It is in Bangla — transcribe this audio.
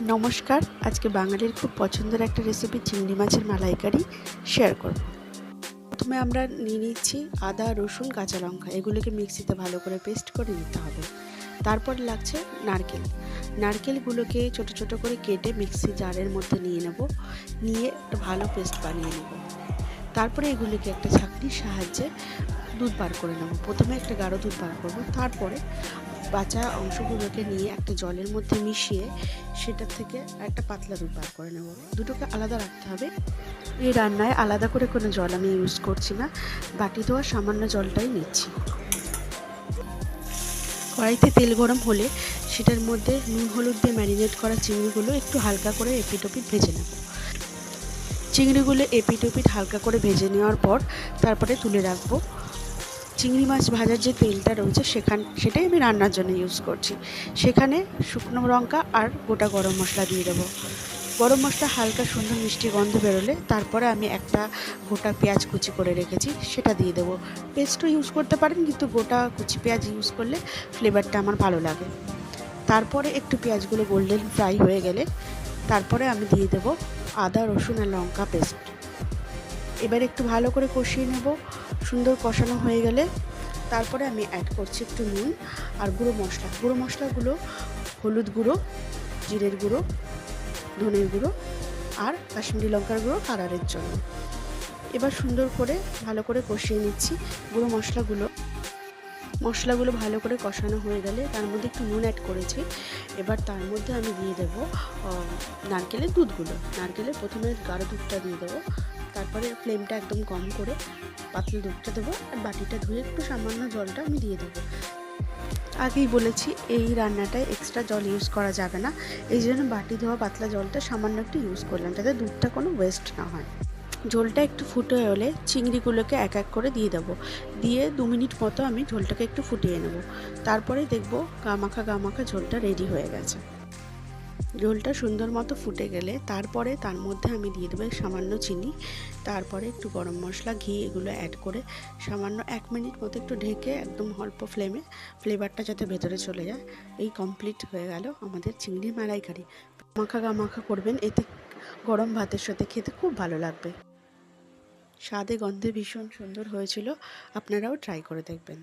নমস্কার, আজকে বাঙালির খুব পছন্দের একটা রেসিপি চিংড়ি মাছের মালাইকারি শেয়ার করব। প্রথমে আমরা নিয়ে নিচ্ছি আদা, রসুন, কাঁচা লঙ্কা। এগুলোকে মিক্সিতে ভালো করে পেস্ট করে নিতে হবে। তারপর লাগছে নারকেল। নারকেলগুলোকে ছোট ছোট করে কেটে মিক্সি জারের মধ্যে নিয়ে নেব। নিয়ে একটা ভালো পেস্ট বানিয়ে নেব। তারপরে এগুলিকে একটা ছাঁকনির সাহায্যে দুধ বার করে নেব। প্রথমে একটা গাঢ় দুধ বার করব, তারপরে বাঁচা অংশগুলোকে নিয়ে একটা জলের মধ্যে মিশিয়ে সেটার থেকে একটা পাতলা দুধ বার করে নেব। দুটোকে আলাদা রাখতে হবে। এই রান্নায় আলাদা করে কোনো জল আমি ইউজ করছি না। বাটি ধোয়া সামান্য জলটাই নিচ্ছি। কড়াইতে তেল গরম হলে সেটার মধ্যে নুন, হলুদ দিয়ে ম্যারিনেট করা চিংড়িগুলো একটু হালকা করে এপিটোপিট ভেজে নেব। চিংড়িগুলো এপিটোপিট হালকা করে ভেজে নেওয়ার পর তারপরে তুলে রাখব। চিংড়ি মাছ ভাজার যে তেলটা রয়েছে সেখান, সেটাই আমি রান্নার জন্য ইউজ করছি। সেখানে শুকনো লঙ্কা আর গোটা গরম মশলা দিয়ে দেবো। গরম মশলা হালকা সুন্দর মিষ্টি গন্ধ বেরোলে তারপরে আমি একটা গোটা পেঁয়াজ কুচি করে রেখেছি, সেটা দিয়ে দেবো। পেস্টও ইউজ করতে পারেন, কিন্তু গোটা কুচি পেঁয়াজ ইউজ করলে ফ্লেভারটা আমার ভালো লাগে। তারপরে একটু পেঁয়াজগুলো গোল্ডেন ফ্রাই হয়ে গেলে তারপরে আমি দিয়ে দেবো আদা, রসুন আর লঙ্কা পেস্ট এবার একটু ভালো করে কষিয়ে নেব। সুন্দর কষানো হয়ে গেলে তারপরে আমি অ্যাড করছি একটু নুন আর গুঁড়ো মশলা। গুঁড়ো মশলাগুলো হলুদ গুঁড়ো, জিরের গুঁড়ো, ধনের গুঁড়ো আর কাশ্মীরি লঙ্কার গুঁড়ো কালারের জন্য। এবার সুন্দর করে ভালো করে কষিয়ে নিচ্ছি গুঁড়ো মশলাগুলো। মশলাগুলো ভালো করে কষানো হয়ে গেলে তার মধ্যে একটু নুন অ্যাড করেছি। এবার তার মধ্যে আমি দিয়ে দেবো নারকেলের দুধগুলো। নারকেলের প্রথমে গাঢ় দুধটা দিয়ে দেবো। তারপরে ফ্লেমটা একদম কম করে পাতলা দুধটা দেবো আর বাটিটা ধুয়ে একটু সামান্য জলটা আমি দিয়ে দেবো। আগেই বলেছি, এই রান্নাটায় এক্সট্রা জল ইউজ করা যাবে না। এই জন্য বাটি ধোয়া পাতলা জলটা সামান্য একটু ইউজ করলাম, যাতে দুধটা কোনো ওয়েস্ট না হয়। ঝোলটা একটু ফুটে হলে চিংড়িগুলোকে এক এক করে দিয়ে দেবো। দিয়ে দু মিনিট মতো আমি ঝোলটাকে একটু ফুটিয়ে নেব। তারপরে দেখব গামাখা গামাখা ঝোলটা রেডি হয়ে গেছে। ঝোলটা সুন্দর মতো ফুটে গেলে তারপরে তার মধ্যে আমি দিয়ে দেবো সামান্য চিনি। তারপরে একটু গরম মশলা, ঘি এগুলো অ্যাড করে সামান্য এক মিনিট মতো একটু ঢেকে একদম অল্প ফ্লেমে ফ্লেভারটা যাতে ভেতরে চলে যায়, এই কমপ্লিট হয়ে গেল আমাদের চিংড়ি মালাইকারি। মাখা গামাখা করবেন, এতে গরম ভাতের সাথে খেতে খুব ভালো লাগবে। স্বাদে গন্ধে ভীষণ সুন্দর হয়েছিল, আপনারাও ট্রাই করে দেখবেন।